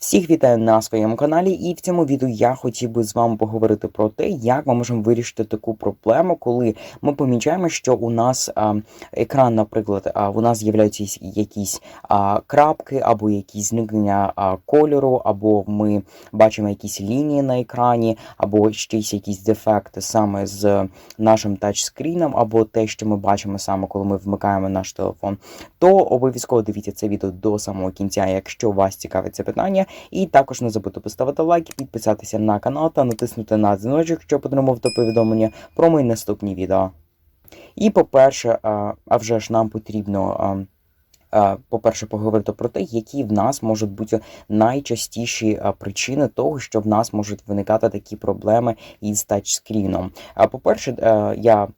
Всіх вітаю на своєму каналі, і в цьому відео я хотів би з вами поговорити про те, як ми можемо вирішити таку проблему, коли ми помічаємо, що у нас а, екран, наприклад, а, у нас з'являються якісь- а, крапки, або якісь зникнення а, кольору, або ми бачимо якісь лінії на екрані, або щось якісь дефекти саме з нашим тачскріном, або те, що ми бачимо саме, коли ми вмикаємо наш телефон то обов'язково дивіться це відео до самого кінця, якщо вас цікавить це питання. І також не забудьте поставити лайк, підписатися на канал та натиснути на дзвіночок, щоб отримувати повідомлення про мої наступні відео. І по-перше, а вже ж нам потрібно. По-перше, поговорити про те, які в нас можуть бути найчастіші причини того, що в нас можуть виникати такі проблеми із тачскріном. По-перше, е, я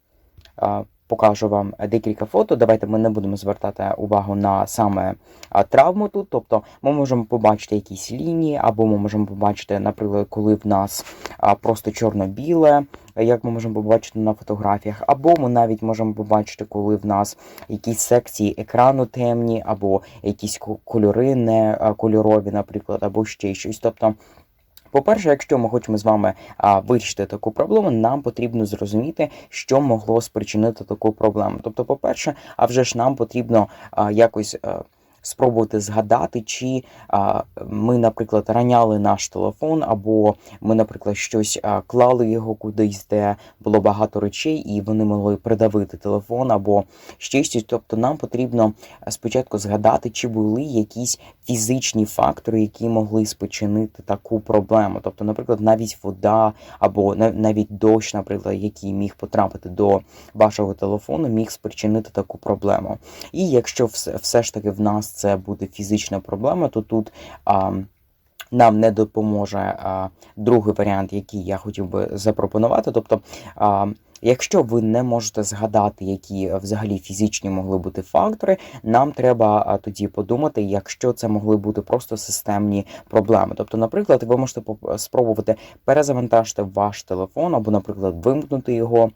покажу вам декілька фото. Давайте ми не будемо звертати увагу на саме травму тут. Тобто ми можемо побачити якісь лінії, або ми можемо побачити, наприклад, коли в нас просто чорно-біле, як ми можемо побачити на фотографіях, або ми навіть можемо побачити, коли в нас якісь секції екрану темні, або якісь кольори не кольорові, наприклад, або ще щось. Тобто. По-перше, якщо ми хочемо з вами а, вирішити таку проблему, нам потрібно зрозуміти, що могло спричинити таку проблему. Тобто, по-перше, а вже ж нам потрібно а, якось. а, Спробувати згадати, чи ми, наприклад, раняли наш телефон, або ми, наприклад, щось клали його кудись, де було багато речей, і вони могли придавити телефон, або ще щось. Тобто, нам потрібно спочатку згадати, чи були якісь фізичні фактори, які могли спричинити таку проблему. Тобто, наприклад, навіть вода або на- навіть дощ, наприклад, який міг потрапити до вашого телефону, міг спричинити таку проблему. І якщо все ж таки в нас це буде фізична проблема, то тут. А, нам не допоможе а, другий варіант, який я хотів би запропонувати. Тобто, а, якщо ви не можете згадати, які взагалі фізичні могли бути фактори, нам треба тоді подумати, якщо це могли бути просто системні проблеми. Тобто, наприклад, ви можете спробувати перезавантажити ваш телефон або, наприклад, вимкнути його.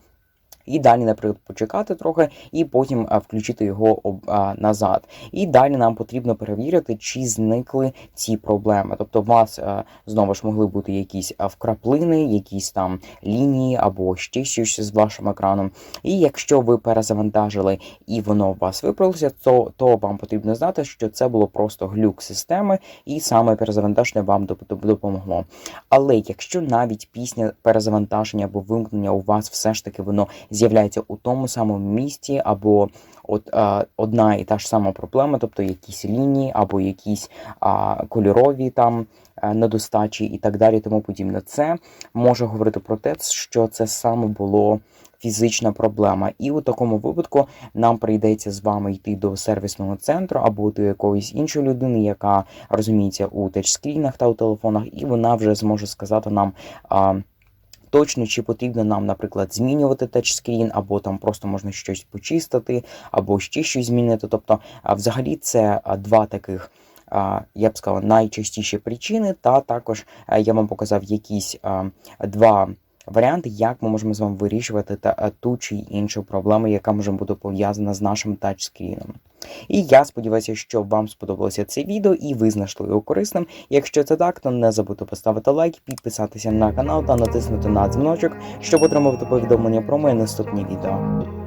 І далі, наприклад, почекати трохи, і потім включити його назад. І далі нам потрібно перевірити, чи зникли ці проблеми. Тобто, у вас знову ж могли бути якісь вкраплини, якісь там лінії або ще щось з вашим екраном. І якщо ви перезавантажили і воно у вас виправилося, то, то вам потрібно знати, що це було просто глюк системи, і саме перезавантаження вам допомогло. Але якщо навіть після перезавантаження або вимкнення у вас все ж таки воно з'являється у тому самому місці, або от а, одна і та ж сама проблема, тобто якісь лінії, або якісь а, кольорові там е, недостачі і так далі, тому подібне. Це може говорити про те, що це саме було. Фізична проблема, і у такому випадку нам прийдеться з вами йти до сервісного центру або до якоїсь іншої людини, яка розуміється у тачскрінах та у телефонах, і вона вже зможе сказати нам. А, Точно чи потрібно нам, наприклад, змінювати тачскрін, або там просто можна щось почистити, або ще щось змінити. Тобто, взагалі, це два таких, я б сказав, найчастіші причини. Та також я вам показав якісь два варіанти, як ми можемо з вами вирішувати ту чи іншу проблему, яка може бути пов'язана з нашим тачскріном. І я сподіваюся, що вам сподобалося це відео і ви знайшли його корисним. Якщо це так, то не забудьте поставити лайк, підписатися на канал та натиснути на дзвіночок, щоб отримувати повідомлення про моє наступні відео.